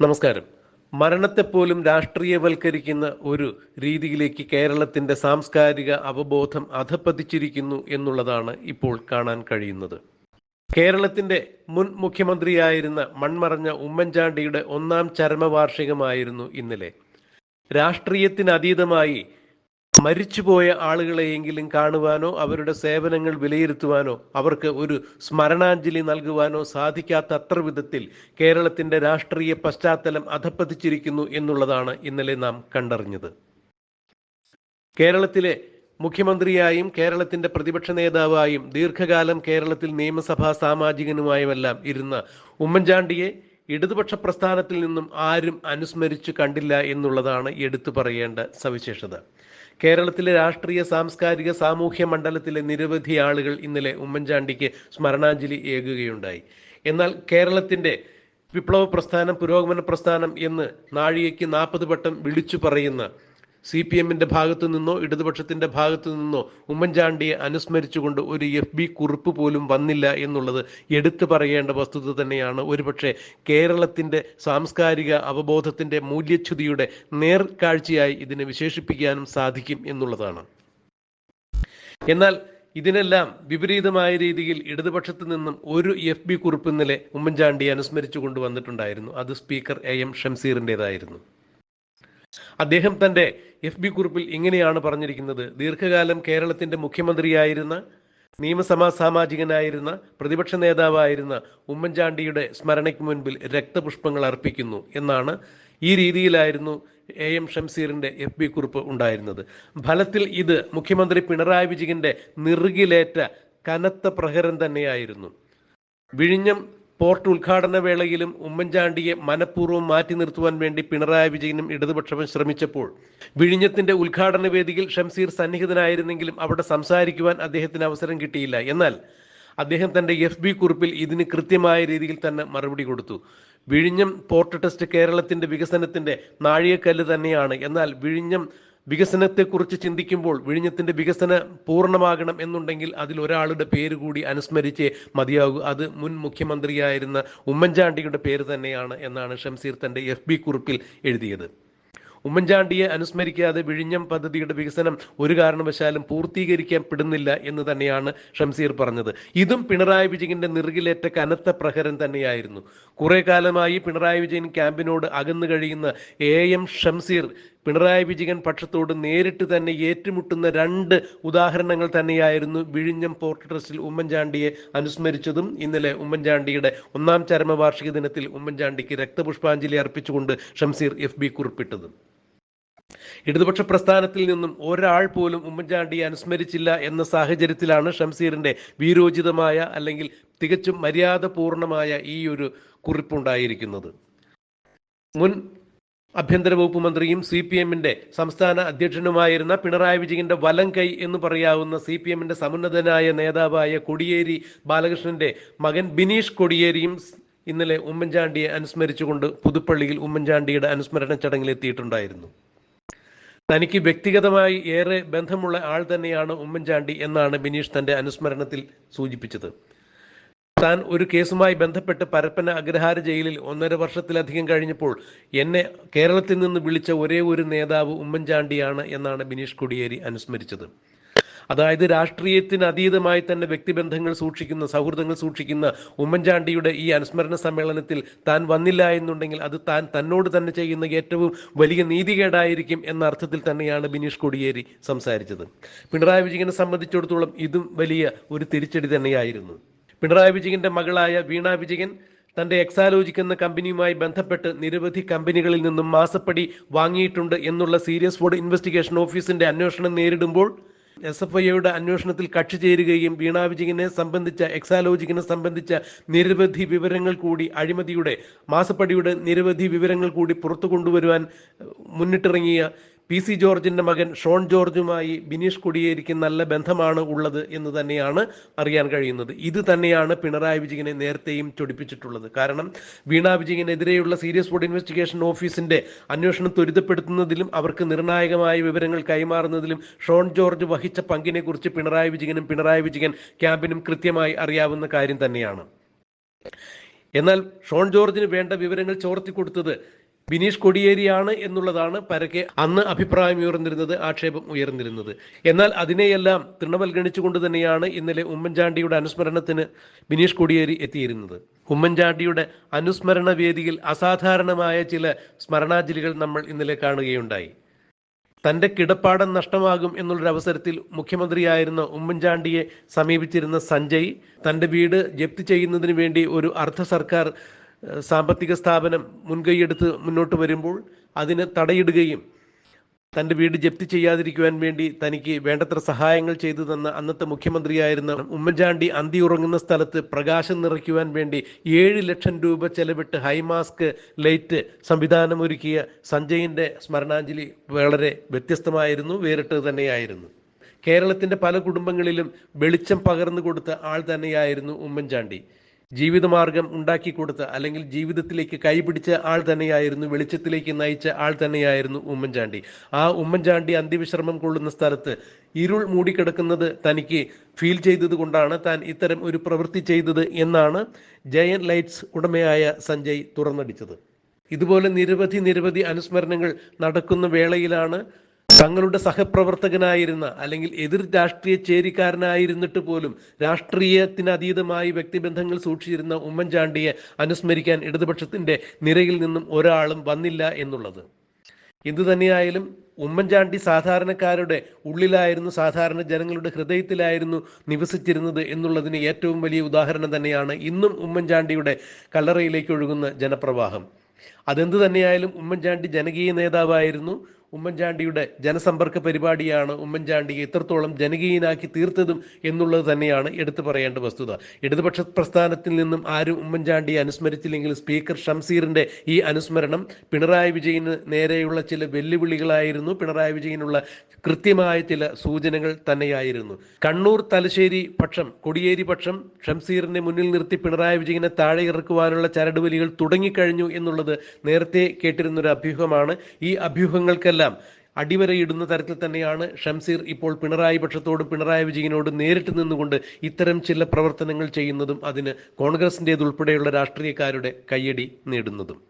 നമസ്കാരം. മരണത്തെപ്പോലും രാഷ്ട്രീയവൽക്കരിക്കുന്ന ഒരു രീതിയിലേക്ക് കേരളത്തിന്റെ സാംസ്കാരിക അവബോധം അധപ്പതിച്ചിരിക്കുന്നു എന്നുള്ളതാണ് ഇപ്പോൾ കാണാൻ കഴിയുന്നത്. കേരളത്തിന്റെ മുൻ മുഖ്യമന്ത്രിയായിരുന്ന മൺമറഞ്ഞ ഉമ്മൻചാണ്ടിയുടെ ഒന്നാം ചരമവാർഷികമായിരുന്നു ഇന്നലെ. രാഷ്ട്രീയത്തിനതീതമായി മരിച്ചുപോയ ആളുകളെയെങ്കിലും കാണുവാനോ അവരുടെ സേവനങ്ങൾ വിലയിരുത്തുവാനോ അവർക്ക് ഒരു സ്മരണാഞ്ജലി നൽകുവാനോ സാധിക്കാത്ത അത്ര വിധത്തിൽ കേരളത്തിന്റെ രാഷ്ട്രീയ പശ്ചാത്തലം അധപ്പതിച്ചിരിക്കുന്നു എന്നുള്ളതാണ് ഇന്നലെ നാം കണ്ടറിഞ്ഞത്. കേരളത്തിലെ മുഖ്യമന്ത്രിയായും കേരളത്തിന്റെ പ്രതിപക്ഷ നേതാവായും ദീർഘകാലം കേരളത്തിൽ നിയമസഭാ സാമാജികനുമായുമെല്ലാം ഇരുന്ന ഉമ്മൻചാണ്ടിയെ ഇടതുപക്ഷ പ്രസ്ഥാനത്തിൽ നിന്നും ആരും അനുസ്മരിച്ചു കണ്ടില്ല എന്നുള്ളതാണ് എടുത്തു പറയേണ്ട സവിശേഷത. കേരളത്തിലെ രാഷ്ട്രീയ സാംസ്കാരിക സാമൂഹ്യ മണ്ഡലത്തിലെ നിരവധി ആളുകൾ ഇന്നലെ ഉമ്മൻചാണ്ടിക്ക് സ്മരണാഞ്ജലി ഏകുകയുണ്ടായി. എന്നാൽ കേരളത്തിന്റെ വിപ്ലവ പ്രസ്ഥാനം പുരോഗമന പ്രസ്ഥാനം എന്ന് നാഴികയ്ക്ക് നാൽപ്പത് വട്ടം വിളിച്ചു പറയുന്ന സി പി എമ്മിന്റെ ഭാഗത്തു നിന്നോ ഇടതുപക്ഷത്തിന്റെ ഭാഗത്തു നിന്നോ ഉമ്മൻചാണ്ടിയെ അനുസ്മരിച്ചുകൊണ്ട് ഒരു എഫ് ബി കുറിപ്പ് പോലും വന്നില്ല എന്നുള്ളത് എടുത്തു പറയേണ്ട വസ്തുത തന്നെയാണ്. ഒരുപക്ഷെ കേരളത്തിന്റെ സാംസ്കാരിക അവബോധത്തിന്റെ മൂല്യച്യുതിയുടെ നേർക്കാഴ്ചയായി ഇതിനെ വിശേഷിപ്പിക്കാനും സാധിക്കും എന്നുള്ളതാണ്. എന്നാൽ ഇതിനെല്ലാം വിപരീതമായ രീതിയിൽ ഇടതുപക്ഷത്തു നിന്നും ഒരു എഫ് ബി കുറിപ്പ് ഇന്നലെ ഉമ്മൻചാണ്ടിയെ അനുസ്മരിച്ചു കൊണ്ടുവന്നിട്ടുണ്ടായിരുന്നു. അത് സ്പീക്കർ എ എം ഷംസീറിന്റെതായിരുന്നു അദ്ദേഹം തന്റെ എഫ് ബി കുറിപ്പിൽ ഇങ്ങനെയാണ് പറഞ്ഞിരിക്കുന്നത്. ദീർഘകാലം കേരളത്തിന്റെ മുഖ്യമന്ത്രിയായിരുന്ന നിയമസഭാ സാമാജികനായിരുന്ന പ്രതിപക്ഷ നേതാവായിരുന്ന ഉമ്മൻചാണ്ടിയുടെ സ്മരണയ്ക്ക് മുൻപിൽ രക്തപുഷ്പങ്ങൾ അർപ്പിക്കുന്നു എന്നാണ് ഈ രീതിയിലായിരുന്നു എ എം ഷംസീറിന്റെ എഫ് ബി കുറിപ്പ് ഉണ്ടായിരുന്നത്. ഫലത്തിൽ ഇത് മുഖ്യമന്ത്രി പിണറായി വിജയന്റെ നിറുകിലേറ്റ കനത്ത പ്രഹരം തന്നെയായിരുന്നു. വിഴിഞ്ഞം പോർട്ട് ഉദ്ഘാടന വേളയിലും ഉമ്മൻചാണ്ടിയെ മനഃപൂർവം മാറ്റി നിർത്തുവാൻ വേണ്ടി പിണറായി വിജയനും ഇടതുപക്ഷവും ശ്രമിച്ചപ്പോൾ വിഴിഞ്ഞത്തിന്റെ ഉദ്ഘാടന വേദിയിൽ ഷംസീർ സന്നിഹിതനായിരുന്നെങ്കിലും അവിടെ സംസാരിക്കുവാൻ അദ്ദേഹത്തിന് അവസരം കിട്ടിയില്ല. എന്നാൽ അദ്ദേഹം തന്റെ എഫ് ബി കുറിപ്പിൽ ഇതിന് കൃത്യമായ രീതിയിൽ തന്നെ മറുപടി കൊടുത്തു. വിഴിഞ്ഞം പോർട്ട് ടെസ്റ്റ് കേരളത്തിന്റെ വികസനത്തിന്റെ നാഴികക്കല്ല് തന്നെയാണ്. എന്നാൽ വിഴിഞ്ഞം വികസനത്തെക്കുറിച്ച് ചിന്തിക്കുമ്പോൾ വിഴിഞ്ഞത്തിന്റെ വികസനം പൂർണമാകണം എന്നുണ്ടെങ്കിൽ അതിൽ ഒരാളുടെ പേര് കൂടി അനുസ്മരിച്ചേ മതിയാകൂ. അത് മുൻ മുഖ്യമന്ത്രിയായിരുന്ന ഉമ്മൻചാണ്ടിയുടെ പേര് തന്നെയാണ് എന്നാണ് ഷംസീർ തന്റെ എഫ് ബി കുറിപ്പിൽ എഴുതിയത്. ഉമ്മൻചാണ്ടിയെ അനുസ്മരിക്കാതെ വിഴിഞ്ഞം പദ്ധതിയുടെ വികസനം ഒരു കാരണവശാലും പൂർത്തീകരിക്കപ്പെടുന്നില്ല എന്ന് തന്നെയാണ് ഷംസീർ പറഞ്ഞത്. ഇതും പിണറായി വിജയന്റെ നിറുകിലേറ്റ കനത്ത പ്രഹരം തന്നെയായിരുന്നു. കുറെ കാലമായി പിണറായി വിജയൻ ക്യാമ്പിനോട് അകന്നു കഴിയുന്ന എ എം ഷംസീർ പിണറായി വിജയൻ പക്ഷത്തോട് നേരിട്ട് തന്നെ ഏറ്റുമുട്ടുന്ന രണ്ട് ഉദാഹരണങ്ങൾ തന്നെയായിരുന്നു വിഴിഞ്ഞം പോർട്ട് ട്രസ്റ്റിൽ ഉമ്മൻചാണ്ടിയെ അനുസ്മരിച്ചതും. ഇന്നലെ ഉമ്മൻചാണ്ടിയുടെ ഒന്നാം ചരമവാർഷിക ദിനത്തിൽ ഉമ്മൻചാണ്ടിക്ക് രക്തപുഷ്പാഞ്ജലി അർപ്പിച്ചുകൊണ്ട് ഷംസീർ എഫ് ബി കുറിപ്പിട്ടതും. ഇടതുപക്ഷ പ്രസ്ഥാനത്തിൽ നിന്നും ഒരാൾ പോലും ഉമ്മൻചാണ്ടിയെ അനുസ്മരിച്ചില്ല എന്ന സാഹചര്യത്തിലാണ് ഷംസീറിന്റെ വീരോചിതമായ അല്ലെങ്കിൽ തികച്ചും മര്യാദപൂർണമായ ഈ ഒരു കുറിപ്പുണ്ടായിരിക്കുന്നത്. മുൻ ആഭ്യന്തര വകുപ്പ് മന്ത്രിയും സി പി എമ്മിന്റെ സംസ്ഥാന അധ്യക്ഷനുമായിരുന്ന പിണറായി വിജയന്റെ വലം കൈ എന്ന് പറയാവുന്ന സി പി എമ്മിന്റെ സമുന്നതനായ നേതാവായ കൊടിയേരി ബാലകൃഷ്ണന്റെ മകൻ ബിനീഷ് കൊടിയേരിയും ഇന്നലെ ഉമ്മൻചാണ്ടിയെ അനുസ്മരിച്ചുകൊണ്ട് പുതുപ്പള്ളിയിൽ ഉമ്മൻചാണ്ടിയുടെ അനുസ്മരണ ചടങ്ങിൽ എത്തിയിട്ടുണ്ടായിരുന്നു. തനിക്ക് വ്യക്തിഗതമായി ഏറെ ബന്ധമുള്ള ആൾ തന്നെയാണ് ഉമ്മൻചാണ്ടി എന്നാണ് ബിനീഷ് തന്റെ അനുസ്മരണത്തിൽ സൂചിപ്പിച്ചത്. താൻ ഒരു കേസുമായി ബന്ധപ്പെട്ട് പരപ്പന അഗ്രഹാര ജയിലിൽ ഒന്നര വർഷത്തിലധികം കഴിഞ്ഞപ്പോൾ എന്നെ കേരളത്തിൽ നിന്ന് വിളിച്ച ഒരേ ഒരു നേതാവ് ഉമ്മൻചാണ്ടിയാണ് എന്നാണ് ബിനീഷ് കൊടിയേരി അനുസ്മരിച്ചത്. അതായത് രാഷ്ട്രീയത്തിന് അതീതമായി തന്നെ വ്യക്തിബന്ധങ്ങൾ സൂക്ഷിക്കുന്ന സൗഹൃദങ്ങൾ സൂക്ഷിക്കുന്ന ഉമ്മൻചാണ്ടിയുടെ ഈ അനുസ്മരണ സമ്മേളനത്തിൽ താൻ വന്നില്ല എന്നുണ്ടെങ്കിൽ അത് താൻ തന്നോട് തന്നെ ചെയ്യുന്ന ഏറ്റവും വലിയ നീതികേടായിരിക്കും എന്ന അർത്ഥത്തിൽ തന്നെയാണ് ബിനീഷ് കൊടിയേരി സംസാരിച്ചത്. പിണറായി വിജയനെ സംബന്ധിച്ചിടത്തോളം ഇതും വലിയ ഒരു തിരിച്ചടി തന്നെയായിരുന്നു. പിണറായി വിജയന്റെ മകളായ വീണ വിജയൻ തന്റെ എക്സാലോജിക് എന്ന കമ്പനിയുമായി ബന്ധപ്പെട്ട് നിരവധി കമ്പനികളിൽ നിന്നും മാസപ്പടി വാങ്ങിയിട്ടുണ്ട് എന്നുള്ള സീരിയസ് ഫോർഡ് ഇൻവെസ്റ്റിഗേഷൻ ഓഫീസിന്റെ അന്വേഷണം നേരിടുമ്പോൾ എസ് എഫ് ഐയുടെ അന്വേഷണത്തിൽ കക്ഷി ചേരുകയും വീണ വിജയനെ സംബന്ധിച്ച എക്സാലോജിക്കിനെ സംബന്ധിച്ച നിരവധി വിവരങ്ങൾ കൂടി അഴിമതിയുടെ മാസപ്പടിയുടെ നിരവധി വിവരങ്ങൾ കൂടി പുറത്തു കൊണ്ടുവരുവാൻ മുന്നിട്ടിറങ്ങിയ പി സി ജോർജിന്റെ മകൻ ഷോൺ ജോർജുമായി ബിനീഷ് കൊടിയേരിക്ക് നല്ല ബന്ധമാണ് ഉള്ളത് എന്ന് തന്നെയാണ് അറിയാൻ കഴിയുന്നത്. ഇത് തന്നെയാണ് പിണറായി വിജയനെ നേരത്തെയും ചൊടിപ്പിച്ചിട്ടുള്ളത്. കാരണം വീണ വിജയനെതിരെയുള്ള സീരിയസ് ബോർഡ് ഇൻവെസ്റ്റിഗേഷൻ ഓഫീസിന്റെ അന്വേഷണം ത്വരിതപ്പെടുത്തുന്നതിലും അവർക്ക് നിർണായകമായ വിവരങ്ങൾ കൈമാറുന്നതിലും ഷോൺ ജോർജ് വഹിച്ച പങ്കിനെ കുറിച്ച് പിണറായി വിജയനും പിണറായി വിജയൻ ക്യാമ്പിനും കൃത്യമായി അറിയാവുന്ന കാര്യം തന്നെയാണ്. എന്നാൽ ഷോൺ ജോർജിന് വേണ്ട വിവരങ്ങൾ ചോർത്തിക്കൊടുത്തത് ബിനീഷ് കൊടിയേരിയാണ് എന്നുള്ളതാണ് പരക്കെ അന്ന് അഭിപ്രായം ഉയർന്നിരുന്നത് ആക്ഷേപം ഉയർന്നിരുന്നത്. എന്നാൽ അതിനെയെല്ലാം തൃണവൽഗണിച്ചുകൊണ്ട് തന്നെയാണ് ഇന്നലെ ഉമ്മൻചാണ്ടിയുടെ അനുസ്മരണത്തിന് ബിനീഷ് കൊടിയേരി എത്തിയിരുന്നത്. ഉമ്മൻചാണ്ടിയുടെ അനുസ്മരണ വേദിയിൽ അസാധാരണമായ ചില സ്മരണാഞ്ജലികൾ നമ്മൾ ഇന്നലെ കാണുകയുണ്ടായി. തന്റെ കിടപ്പാടം നഷ്ടമാകും എന്നുള്ളൊരു അവസരത്തിൽ മുഖ്യമന്ത്രിയായിരുന്ന ഉമ്മൻചാണ്ടിയെ സമീപിച്ചിരുന്ന സഞ്ജയ് തന്റെ വീട് ജപ്തി ചെയ്യുന്നതിന് വേണ്ടി ഒരു അർദ്ധ സർക്കാർ സാമ്പത്തിക സ്ഥാപനം മുൻകൈയെടുത്ത് മുന്നോട്ട് വരുമ്പോൾ അതിന് തടയിടുകയും തന്റെ വീട് ജപ്തി ചെയ്യാതിരിക്കുവാൻ വേണ്ടി തനിക്ക് വേണ്ടത്ര സഹായങ്ങൾ ചെയ്തു തന്ന അന്നത്തെ മുഖ്യമന്ത്രിയായിരുന്ന ഉമ്മൻചാണ്ടി അന്തി ഉറങ്ങുന്ന സ്ഥലത്ത് പ്രകാശം നിറയ്ക്കുവാൻ വേണ്ടി ഏഴ് ലക്ഷം രൂപ ചെലവിട്ട് ഹൈമാസ്ക് ലൈറ്റ് സംവിധാനമൊരുക്കിയ സഞ്ജയിന്റെ സ്മരണാഞ്ജലി വളരെ വ്യത്യസ്തമായിരുന്നു വേറിട്ടത് തന്നെയായിരുന്നു. കേരളത്തിന്റെ പല കുടുംബങ്ങളിലും വെളിച്ചം പകർന്നു കൊടുത്ത ആൾ തന്നെയായിരുന്നു ഉമ്മൻചാണ്ടി. ജീവിതമാർഗം ഉണ്ടാക്കി കൊടുത്ത അല്ലെങ്കിൽ ജീവിതത്തിലേക്ക് കൈപിടിച്ച ആൾ തന്നെയായിരുന്നു വെളിച്ചത്തിലേക്ക് നയിച്ച ആൾ തന്നെയായിരുന്നു ഉമ്മൻചാണ്ടി. ആ ഉമ്മൻചാണ്ടി അന്തിവിശ്രമം കൊള്ളുന്ന സ്ഥലത്ത് ഇരുൾ മൂടിക്കിടക്കുന്നത് തനിക്ക് ഫീൽ ചെയ്തത് കൊണ്ടാണ് താൻ ഇത്തരം ഒരു പ്രവൃത്തി ചെയ്തത് എന്നാണ് ജയൻ ലൈറ്റ്സ് ഉടമയായ സഞ്ജയ് തുറന്നടിച്ചത്. ഇതുപോലെ നിരവധി നിരവധി അനുസ്മരണങ്ങൾ നടക്കുന്ന വേളയിലാണ് തങ്ങളുടെ സഹപ്രവർത്തകനായിരുന്ന അല്ലെങ്കിൽ എതിർ രാഷ്ട്രീയ ചേരിക്കാരനായിരുന്നിട്ട് പോലും രാഷ്ട്രീയത്തിനതീതമായി വ്യക്തിബന്ധങ്ങൾ സൂക്ഷിച്ചിരുന്ന ഉമ്മൻചാണ്ടിയെ അനുസ്മരിക്കാൻ ഇടതുപക്ഷത്തിന്റെ നിരയിൽ നിന്നും ഒരാളും വന്നില്ല എന്നുള്ളത്. എന്തു തന്നെയായാലും ഉമ്മൻചാണ്ടി സാധാരണക്കാരുടെ ഉള്ളിലായിരുന്നു സാധാരണ ജനങ്ങളുടെ ഹൃദയത്തിലായിരുന്നു നിവസിച്ചിരുന്നത് എന്നുള്ളതിന് ഏറ്റവും വലിയ ഉദാഹരണം തന്നെയാണ് ഇന്നും ഉമ്മൻചാണ്ടിയുടെ കല്ലറയിലേക്ക് ഒഴുകുന്ന ജനപ്രവാഹം. അതെന്ത് തന്നെയായാലും ഉമ്മൻചാണ്ടി ജനകീയ നേതാവായിരുന്നു. ഉമ്മൻചാണ്ടിയുടെ ജനസമ്പർക്ക പരിപാടിയാണ് ഉമ്മൻചാണ്ടിയെ എത്രത്തോളം ജനകീയനാക്കി തീർത്തതും എന്നുള്ളത് തന്നെയാണ് എടുത്തു പറയേണ്ട വസ്തുത. ഇടതുപക്ഷ പ്രസ്ഥാനത്തിൽ നിന്നും ആരും ഉമ്മൻചാണ്ടിയെ അനുസ്മരിച്ചില്ലെങ്കിൽ സ്പീക്കർ ഷംസീറിന്റെ ഈ അനുസ്മരണം പിണറായി വിജയന് നേരെയുള്ള ചില വെല്ലുവിളികളായിരുന്നു. പിണറായി വിജയനുള്ള കൃത്യമായ ചില സൂചനകൾ തന്നെയായിരുന്നു. കണ്ണൂർ തലശ്ശേരി പക്ഷം കൊടിയേരി പക്ഷം ഷംസീറിനെ മുന്നിൽ നിർത്തി പിണറായി വിജയനെ താഴെ ഇറക്കുവാനുള്ള ചരടുവലികൾ തുടങ്ങിക്കഴിഞ്ഞു എന്നുള്ളത് നേരത്തെ കേട്ടിരുന്നൊരു അഭ്യൂഹമാണ്. ഈ അഭ്യൂഹങ്ങൾക്കെല്ലാം അടിവരയിടുന്ന തരത്തിൽ തന്നെയാണ് ഷംസീർ ഇപ്പോൾ പിണറായി പക്ഷത്തോടും പിണറായി വിജയനോടും നേരിട്ട് നിന്നുകൊണ്ട് ഇത്തരം ചില പ്രവർത്തനങ്ങൾ ചെയ്യുന്നതും അതിന് കോൺഗ്രസിന്റേതുൾപ്പെടെയുള്ള രാഷ്ട്രീയക്കാരുടെ കയ്യടി നേടുന്നതും.